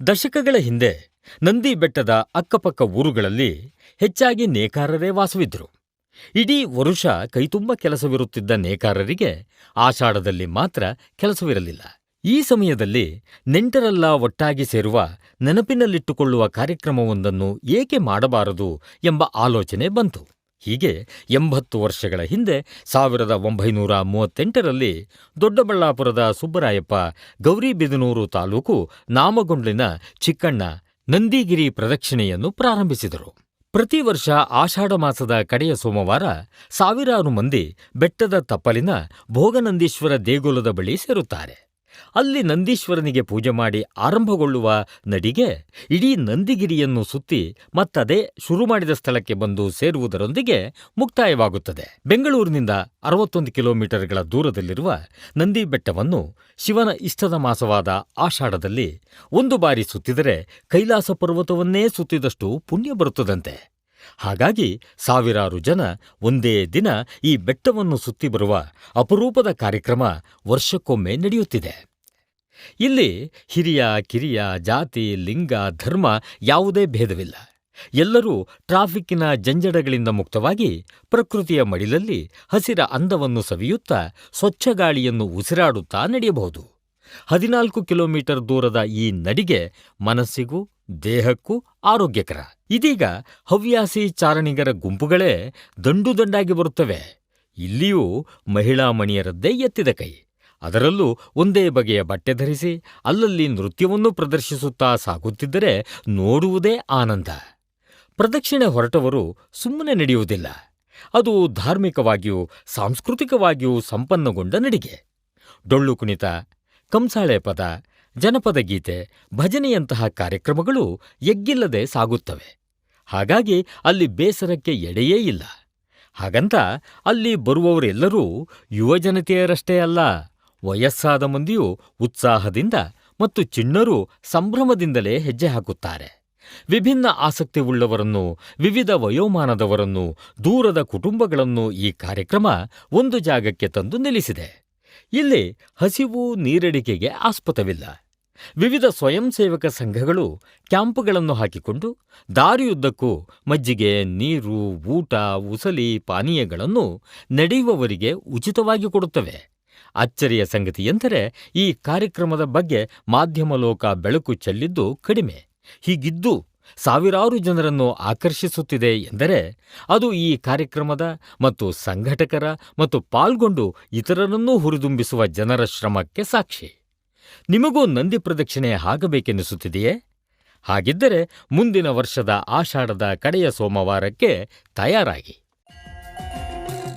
ದಶಕಗಳ ಹಿಂದೆ ನಂದಿ ಬೆಟ್ಟದ ಅಕ್ಕಪಕ್ಕ ಊರುಗಳಲ್ಲಿ ಹೆಚ್ಚಾಗಿ ನೇಕಾರರೇ ವಾಸವಿದ್ರು. ಇಡೀ ವರುಷ ಕೈತುಂಬ ಕೆಲಸವಿರುತ್ತಿದ್ದ ನೇಕಾರರಿಗೆ ಆಷಾಢದಲ್ಲಿ ಮಾತ್ರ ಕೆಲಸವಿರಲಿಲ್ಲ ಈ ಸಮಯದಲ್ಲಿ ನೆಂಟರೆಲ್ಲ ಒಟ್ಟಾಗಿ ಸೇರುವ ನೆನಪಿನಲ್ಲಿಟ್ಟುಕೊಳ್ಳುವ ಕಾರ್ಯಕ್ರಮವೊಂದನ್ನು ಏಕೆ ಮಾಡಬಾರದು ಎಂಬ ಆಲೋಚನೆ ಬಂತು ಹೀಗೆ ಎಂಬತ್ತು ವರ್ಷಗಳ ಹಿಂದೆ ಸಾವಿರದ ಒಂಬೈನೂರ ಮೂವತ್ತೆಂಟರಲ್ಲಿ ದೊಡ್ಡಬಳ್ಳಾಪುರದ ಸುಬ್ಬರಾಯಪ್ಪ ಗೌರಿಬಿದನೂರು ತಾಲೂಕು ನಾಮಗೊಂಡ್ಲಿನ ಚಿಕ್ಕಣ್ಣ ನಂದಿಗಿರಿ ಪ್ರದಕ್ಷಿಣೆಯನ್ನು ಪ್ರಾರಂಭಿಸಿದರು. ಪ್ರತಿ ವರ್ಷ ಆಷಾಢ ಮಾಸದ ಕಡೆಯ ಸೋಮವಾರ ಸಾವಿರಾರು ಮಂದಿ ಬೆಟ್ಟದ ತಪ್ಪಲಿನ ಭೋಗನಂದೀಶ್ವರ ದೇಗುಲದ ಬಳಿ ಸೇರುತ್ತಾರೆ. ಅಲ್ಲಿ ನಂದೀಶ್ವರನಿಗೆ ಪೂಜೆ ಮಾಡಿ ಆರಂಭಗೊಳ್ಳುವ ನಡಿಗೆ ಇಡೀ ನಂದಿಗಿರಿಯನ್ನು ಸುತ್ತಿ ಮತ್ತದೇ ಶುರು ಮಾಡಿದ ಸ್ಥಳಕ್ಕೆ ಬಂದು ಸೇರುವುದರೊಂದಿಗೆ ಮುಕ್ತಾಯವಾಗುತ್ತದೆ. ಬೆಂಗಳೂರಿನಿಂದ ಅರವತ್ತೊಂದು ಕಿಲೋಮೀಟರ್ಗಳ ದೂರದಲ್ಲಿರುವ ನಂದಿ ಬೆಟ್ಟವನ್ನು ಶಿವನ ಇಷ್ಟದ ಮಾಸವಾದ ಆಷಾಢದಲ್ಲಿ ಒಂದು ಬಾರಿ ಸುತ್ತಿದರೆ ಕೈಲಾಸ ಪರ್ವತವನ್ನೇ ಸುತ್ತಿದಷ್ಟು ಪುಣ್ಯ ಬರುತ್ತದಂತೆ. ಹಾಗಾಗಿ ಸಾವಿರಾರು ಜನ ಒಂದೇ ದಿನ ಈ ಬೆಟ್ಟವನ್ನು ಸುತ್ತಿ ಬರುವ ಅಪರೂಪದ ಕಾರ್ಯಕ್ರಮ ವರ್ಷಕ್ಕೊಮ್ಮೆ ನಡೆಯುತ್ತಿದೆ. ಇಲ್ಲಿ ಹಿರಿಯ, ಕಿರಿಯ, ಜಾತಿ, ಲಿಂಗ, ಧರ್ಮ ಯಾವುದೇ ಭೇದವಿಲ್ಲ. ಎಲ್ಲರೂ ಟ್ರಾಫಿಕ್ಕಿನ ಜಂಜಡಗಳಿಂದ ಮುಕ್ತವಾಗಿ ಪ್ರಕೃತಿಯ ಮಡಿಲಲ್ಲಿ ಹಸಿರ ಅಂದವನ್ನು ಸವಿಯುತ್ತಾ ಸ್ವಚ್ಛ ಗಾಳಿಯನ್ನು ಉಸಿರಾಡುತ್ತಾ ನಡೆಯಬಹುದು. ಹದಿನಾಲ್ಕು ಕಿಲೋಮೀಟರ್ ದೂರದ ಈ ನಡಿಗೆ ಮನಸ್ಸಿಗೂ, ದೇಹಕ್ಕೂ ಆರೋಗ್ಯಕರ. ಇದೀಗ ಹವ್ಯಾಸಿ ಚಾರಣಿಗರ ಗುಂಪುಗಳೇ ದಂಡು ದಂಡಾಗಿ ಬರುತ್ತವೆ. ಇಲ್ಲಿಯೂ ಮಹಿಳಾ ಮಣಿಯರದ್ದೇ ಎತ್ತಿದ ಕೈ. ಅದರಲ್ಲೂ ಒಂದೇ ಬಗೆಯ ಬಟ್ಟೆ ಧರಿಸಿ ಅಲ್ಲಲ್ಲಿ ನೃತ್ಯವನ್ನು ಪ್ರದರ್ಶಿಸುತ್ತಾ ಸಾಗುತ್ತಿದ್ದರೆ ನೋಡುವುದೇ ಆನಂದ. ಪ್ರದಕ್ಷಿಣೆ ಹೊರಟವರು ಸುಮ್ಮನೆ ನಡೆಯುವುದಿಲ್ಲ. ಅದು ಧಾರ್ಮಿಕವಾಗಿಯೂ ಸಾಂಸ್ಕೃತಿಕವಾಗಿಯೂ ಸಂಪನ್ನಗೊಂಡ ನಡಿಗೆ. ಡೊಳ್ಳು ಕುಣಿತ ಕಂಸಾಳೆ ಪದ, ಜನಪದ ಗೀತೆ, ಭಜನೆಯಂತಹ ಕಾರ್ಯಕ್ರಮಗಳು ಎಗ್ಗಿಲ್ಲದೆ ಸಾಗುತ್ತವೆ. ಹಾಗಾಗಿ ಅಲ್ಲಿ ಬೇಸರಕ್ಕೆ ಎಡೆಯೇ ಇಲ್ಲ. ಹಾಗಂತ ಅಲ್ಲಿ ಬರುವವರೆಲ್ಲರೂ ಯುವಜನತೆಯರಷ್ಟೇ ಅಲ್ಲ, ವಯಸ್ಸಾದ ಮಂದಿಯೂ ಉತ್ಸಾಹದಿಂದ ಮತ್ತು ಚಿಣ್ಣರೂ ಸಂಭ್ರಮದಿಂದಲೇ ಹೆಜ್ಜೆ ಹಾಕುತ್ತಾರೆ. ವಿಭಿನ್ನ ಆಸಕ್ತಿ ಉಳ್ಳವರನ್ನು, ವಿವಿಧ ವಯೋಮಾನದವರನ್ನು, ದೂರದ ಕುಟುಂಬಗಳನ್ನು ಈ ಕಾರ್ಯಕ್ರಮ ಒಂದು ಜಾಗಕ್ಕೆ ತಂದು ನಿಲ್ಲಿಸಿದೆ. ಇಲ್ಲಿ ಹಸಿವು ನೀರಡಿಕೆಗೆ ಆಸ್ಪದವಿಲ್ಲ ವಿವಿಧ ಸ್ವಯಂ ಸೇವಕ ಸಂಘಗಳು ಕ್ಯಾಂಪ್ಗಳನ್ನು ಹಾಕಿಕೊಂಡು ದಾರಿಯುದ್ದಕ್ಕೂ ಮಜ್ಜಿಗೆ, ನೀರು, ಊಟ, ಉಸಲಿ, ಪಾನೀಯಗಳನ್ನು ನಡೆಯುವವರಿಗೆ ಉಚಿತವಾಗಿ ಕೊಡುತ್ತವೆ. ಅಚ್ಚರಿಯ ಸಂಗತಿಯೆಂದರೆ ಈ ಕಾರ್ಯಕ್ರಮದ ಬಗ್ಗೆ ಮಾಧ್ಯಮ ಲೋಕ ಬೆಳಕು ಚೆಲ್ಲಿದ್ದು ಕಡಿಮೆ. ಹೀಗಿದ್ದು ಸಾವಿರಾರು ಜನರನ್ನು ಆಕರ್ಷಿಸುತ್ತಿದೆ ಎಂದರೆ ಅದು ಈ ಕಾರ್ಯಕ್ರಮದ ಮತ್ತು ಸಂಘಟಕರ ಮತ್ತು ಪಾಲ್ಗೊಂಡು ಇತರರನ್ನೂ ಹುರಿದುಂಬಿಸುವ ಜನರ ಶ್ರಮಕ್ಕೆ ಸಾಕ್ಷಿ. ನಿಮಗೂ ನಂದಿ ಪ್ರದಕ್ಷಿಣೆ ಆಗಬೇಕೆನಿಸುತ್ತಿದೆಯೇ? ಹಾಗಿದ್ದರೆ ಮುಂದಿನ ವರ್ಷದ ಆಷಾಢದ ಕಡೆಯ ಸೋಮವಾರಕ್ಕೆ ತಯಾರಾಗಿ.